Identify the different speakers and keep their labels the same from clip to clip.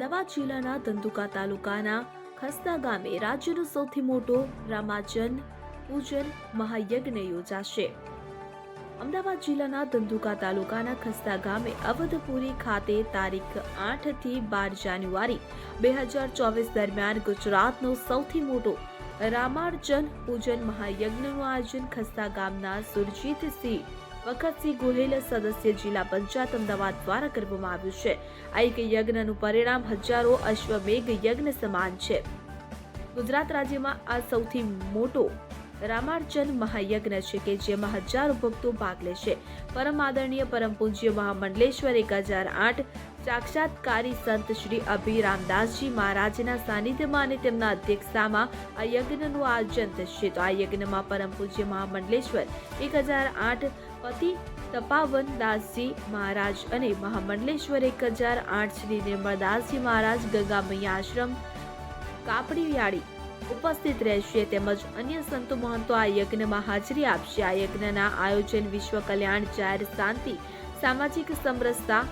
Speaker 1: અમદાવાદ જિલ્લાના ધંધુકા તાલુકાના ખસ્તા ગામે રાજ્યનો સૌથી મોટો રામાજન પૂજન મહાયજ્ઞ યોજાશે. અમદાવાદ જિલ્લાના ધંધુકા તાલુકાના ખસ્તા ગામે અવધપુરી ખાતે તારીખ આઠથી બાર જાન્યુઆરી બે હજાર ચોવીસ દરમિયાન ગુજરાતનો સૌથી મોટો રામાર્જન પૂજન મહાયજ્ઞનું આયોજન ખસ્તા ગામના સુરજીતસિંહ વખતસિંહ ગોહિલ સદસ્ય જિલ્લા પંચાયત અમદાવાદ દ્વારા કરવામાં આવ્યું છે. આ એક યજ્ઞનું પરિણામ હજારો અશ્વમેઘ યજ્ઞ સમાન છે. ગુજરાત રાજ્યમાં આ સૌથી મોટો રામાર્ચન મહાયજ્ઞ છે કે જેમાં હજારો ભક્તો ભાગ લેશે પરમ આદરણીય, પરમ પૂજ્ય મહામંડલેશ્વર એક હજાર આઠ સાક્ષાત્કારી સંત શ્રી અભિ રામદાસજી મહારાજના સાનિધ્યમાં અને તેમના અધ્યક્ષતામાં આ યજ્ઞનું આયોજન થશે. તો આ યજ્ઞમાં પરમ પૂજ્ય મહામંડલેશ્વર એક હજાર આઠ પતિ તપાવન દાસજી મહારાજ અને મહામંડલેશ્વર એક હજાર આઠ શ્રી નિર્મળદાસજી મહારાજ ગંગા મૈયા આશ્રમ કાપડીયાળી ઉપસ્થિત રહેશે તેમજ અન્ય સંતો મહંતો આ યજ્ઞમાં હાજરી આપશે. આ યજ્ઞના આયોજન વિશ્વ કલ્યાણ, જાહેર શાંતિ, સામાજિક સમરસતા,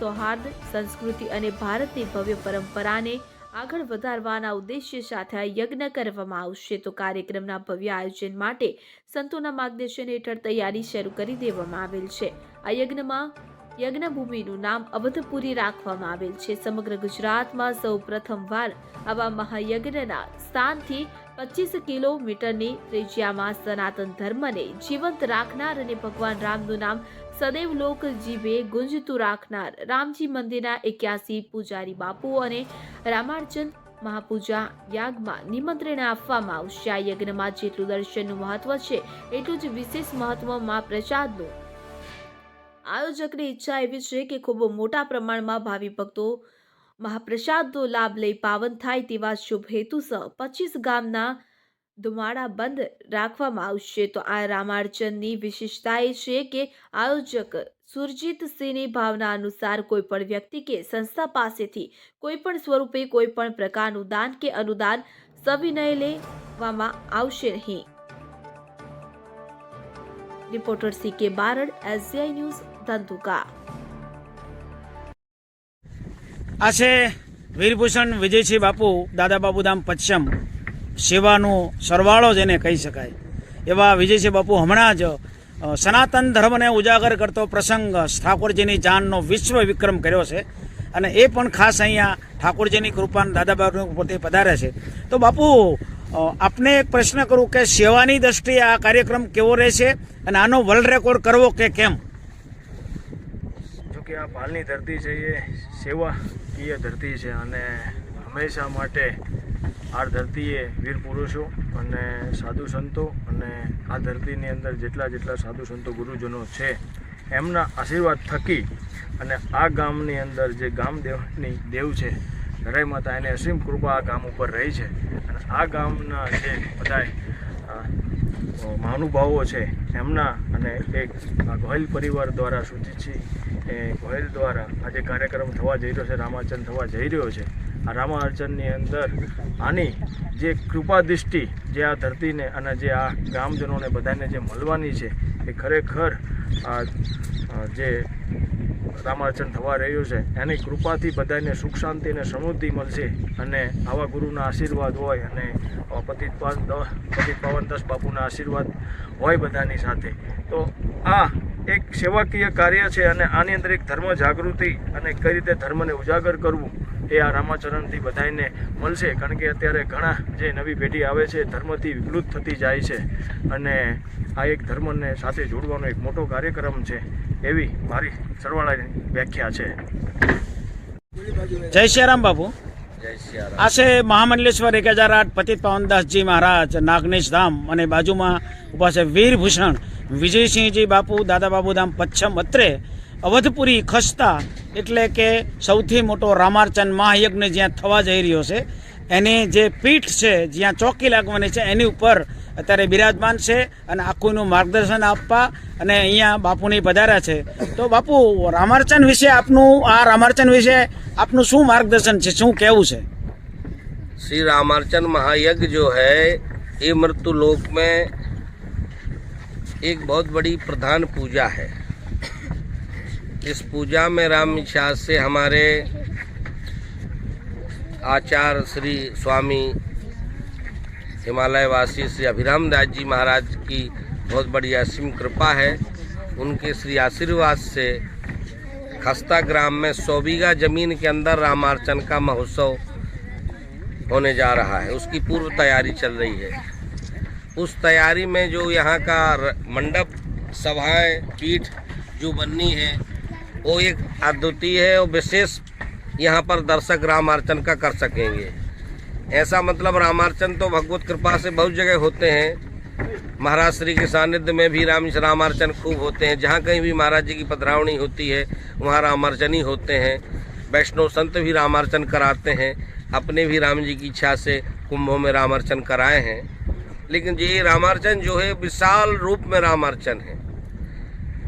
Speaker 1: સૌહાર્દ, સંસ્કૃતિ અને ભારતની ભવ્ય પરંપરાને આગળ વધારવાના ઉદ્દેશ્ય સાથે આ યજ્ઞ કરવામાં આવશે. તો કાર્યક્રમના ભવ્ય આયોજન માટે સંતોના માર્ગદર્શન હેઠળ તૈયારી શરૂ કરી દેવામાં આવેલ છે. આ યજ્ઞમાં યજ્ઞભૂમિનું નામ અવધપુરી રાખવામાં આવેલ છે. સમગ્ર ગુજરાતમાં સૌ પ્રથમવાર આવા મહાયજ્ઞના સ્થાનથી પચીસ કિલોમીટરની ત્રિજ્યામાં સનાતન ધર્મને જીવંત રાખનાર અને ભગવાન રામનું નામ સદૈવ લોક જીવે ગુંજતું રાખનાર રામજી મંદિરના એક્યાસી પૂજારી બાપુ અને રામાર્જન મહાપૂજા યાગમાં નિમંત્રણ આપવામાં આવશે. આ યજ્ઞમાં જેટલું દર્શનનું મહત્વ છે, એટલું જ વિશેષ મહત્વમાં પ્રસાદનું. આયોજકની ઈચ્છા એવી છે કે ખૂબ મોટા પ્રમાણમાં ભાવિ ભક્તો મહાપ્રસાદનો લાભ લઈ પાવન થાય તેવા શુભ હેતુસર પચીસ ગામના ધુમાડા બંધ રાખવામાં આવશે. તો આ રામાર્ચનની વિશેષતા એ છે કે આયોજક સુરજીત સિંહની ભાવના અનુસાર કોઈ પણ વ્યક્તિ કે સંસ્થા પાસેથી કોઈ પણ સ્વરૂપે કોઈ પણ પ્રકારનું દાન કે અનુદાન સવિનય લેવામાં આવશે નહીં. રિપોર્ટર સી કે બારડ એસજીઆઈ ન્યૂઝ ધંધુકા.
Speaker 2: આ છે વીરભૂષણ વિજયસિંહ બાપુ, દાદા બાબુધામ પચ્છમ. સેવાનો સરવાળો જેને કહી શકાય. એવા વિજયસિંહ બાપુ હમણાં જ સનાતન ધર્મને ઉજાગર કરતો પ્રસંગ ઠાકોરજીની જાનનો વિશ્વ વિક્રમ કર્યો છે. અને એ પણ ખાસ અહીંયા ઠાકોરજીની કૃપા દાદા બાબુ પોતે પધારે છે. તો બાપુ આપને એક પ્રશ્ન કરું કે સેવાની દ્રષ્ટિએ આ કાર્યક્રમ કેવો રહેશે? અને આનો વર્લ્ડ રેકોર્ડ કરવો કે કેમ?
Speaker 3: કે આ પાલની ધરતી છે એ સેવાકીય ધરતી છે અને હંમેશા માટે આ ધરતીએ વીર પુરુષો અને સાધુ સંતો અને આ ધરતીની અંદર જેટલા જેટલા સાધુ સંતો ગુરુજનો છે, એમના આશીર્વાદ થકી અને આ ગામની અંદર જે ગામદેવની દેવ છે ધરાઈ માતા એને અસીમ કૃપા આ ગામ ઉપર રહી છે. અને આ ગામના જે બધાય મહાનુભાવો છે એમના અને એક ગોહિલ પરિવાર દ્વારા સુજીતસિંહ એ ગોહિલ દ્વારા આજે કાર્યક્રમ થવા જઈ રહ્યો છે રામાર્ચન થવા જઈ રહ્યો છે. આ રામાર્ચનની અંદર આની જે કૃપા દૃષ્ટિ જે આ ધરતીને અને જે આ ગામજનોને બધાને જે મળવાની છે, એ ખરેખર આ જે રામાર્ચન થવા રહ્યું છે. એની કૃપાથી બધાને સુખ શાંતિ અને સમૃદ્ધિ મળશે અને આવા ગુરુના આશીર્વાદ હોય અને પતિત પતિત પાવન દસ બાપુના આશીર્વાદ હોય બધાની સાથે. તો આ એક સેવાકીય કાર્ય છે અને આની અંદર એક ધર્મ જાગૃતિ અને કઈ રીતે ધર્મને ઉજાગર કરવું એ આ રામાચરણથી બધાને મળશે. કારણ કે અત્યારે ઘણા જે નવી પેઢી આવે છે, ધર્મથી વિકૃત થતી જાય છે. અને આ એક ધર્મને સાથે જોડવાનો એક મોટો કાર્યક્રમ છે. એવી મારી સરવાળાની વ્યાખ્યા છે.
Speaker 2: જય શ્રીરામ બાપુ.
Speaker 4: જય સિયારામ
Speaker 2: આ છે મહામંડલેશ્વર એક હજાર આઠ પતિત પાવનદાસજી મહારાજ નાગનેશ ધામ અને બાજુમાં ઊભા છે વીરભૂષણ વિજયસિંહજી બાપુ દાદા બાબુધામ પચ્છમ અત્રે અવધપુરી ખસ્તા એટલે કે સૌથી મોટો રામાર્ચન મહાયજ્ઞ જ્યાં થવા જઈ રહ્યો છે. એની જે પીઠ છે જ્યાં ચોકી લાગવાની છે એની ઉપર અત્યારે બિરાજમાન છે અને આખુંનું માર્ગદર્શન આપવા અને અહીંયા બાપુની પધાર્યા છે તો બાપુ રામાર્ચન વિશે આપનું આ રામાર્ચન વિશે આપનું શું માર્ગદર્શન છે શું કહેવું છે
Speaker 4: श्री रामार्चन महायज्ञ जो है ये मृत्यु लोक में एक बहुत बड़ी प्रधान पूजा है इस पूजा में राम शास से हमारे आचार्य श्री स्वामी हिमालय वासी श्री अभिराम दास जी महाराज की बहुत बड़ी असीम कृपा है। उनके श्री आशीर्वाद से खस्ता ग्राम में सौ बीघा ज़मीन के अंदर रामार्चन का महोत्सव होने जा रहा है। उसकी पूर्व तैयारी चल रही है। उस तैयारी में जो यहाँ का मंडप, सभाएँ, पीठ, जो बननी है, वो एक अद्वितीय है और विशेष यहाँ पर दर्शक रामार्चन का कर सकेंगे। ऐसा मतलब रामार्चन तो भगवत कृपा से बहुत जगह होते हैं। महाराज श्री के सानिध्य में भी राम रामार्चन खूब होते हैं। जहाँ कहीं भी महाराज जी की पधरावनी होती है, वहाँ रामार्चन ही होते हैं। वैष्णव संत भी रामार्चन कराते हैं। अपने भी राम जी की इच्छा से कुंभों में रामार्चन कराए हैं। लेकिन ये रामार्चन जो है, विशाल रूप में रामार्चन है।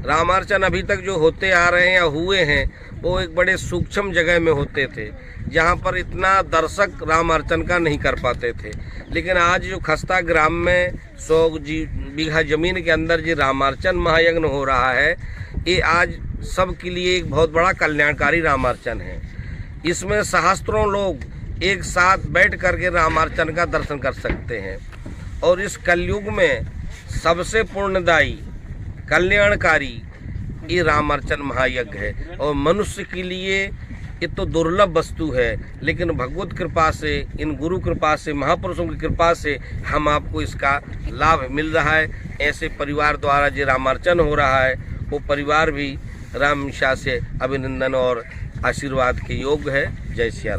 Speaker 4: रामार्चन अभी तक जो होते आ रहे हैं या हुए हैं, वो एक बड़े सूक्ष्म जगह में होते थे, जहाँ पर इतना दर्शक रामार्चन का नहीं कर पाते थे। लेकिन आज जो खस्ता ग्राम में सौ जी, बीघा ज़मीन के अंदर जो रामार्चन महायज्ञ हो रहा है, ये आज सबके लिए एक बहुत बड़ा कल्याणकारी रामार्चन है। इसमें सहस्त्रों लोग एक साथ बैठ करके रामार्चन का दर्शन कर सकते हैं। और इस कलयुग में सबसे पूर्णदायी कल्याणकारी। ये रामार्चन महायज्ञ है। और मनुष्य के लिए ये तो दुर्लभ वस्तु है। लेकिन भगवत कृपा से, इन गुरु कृपा से, महापुरुषों की कृपा से हम आपको इसका लाभ मिल रहा है। ऐसे परिवार द्वारा जो रामार्चन हो रहा है, वो परिवार भी राम शाह से अभिनंदन और आशीर्वाद के योग्य है। जय सिया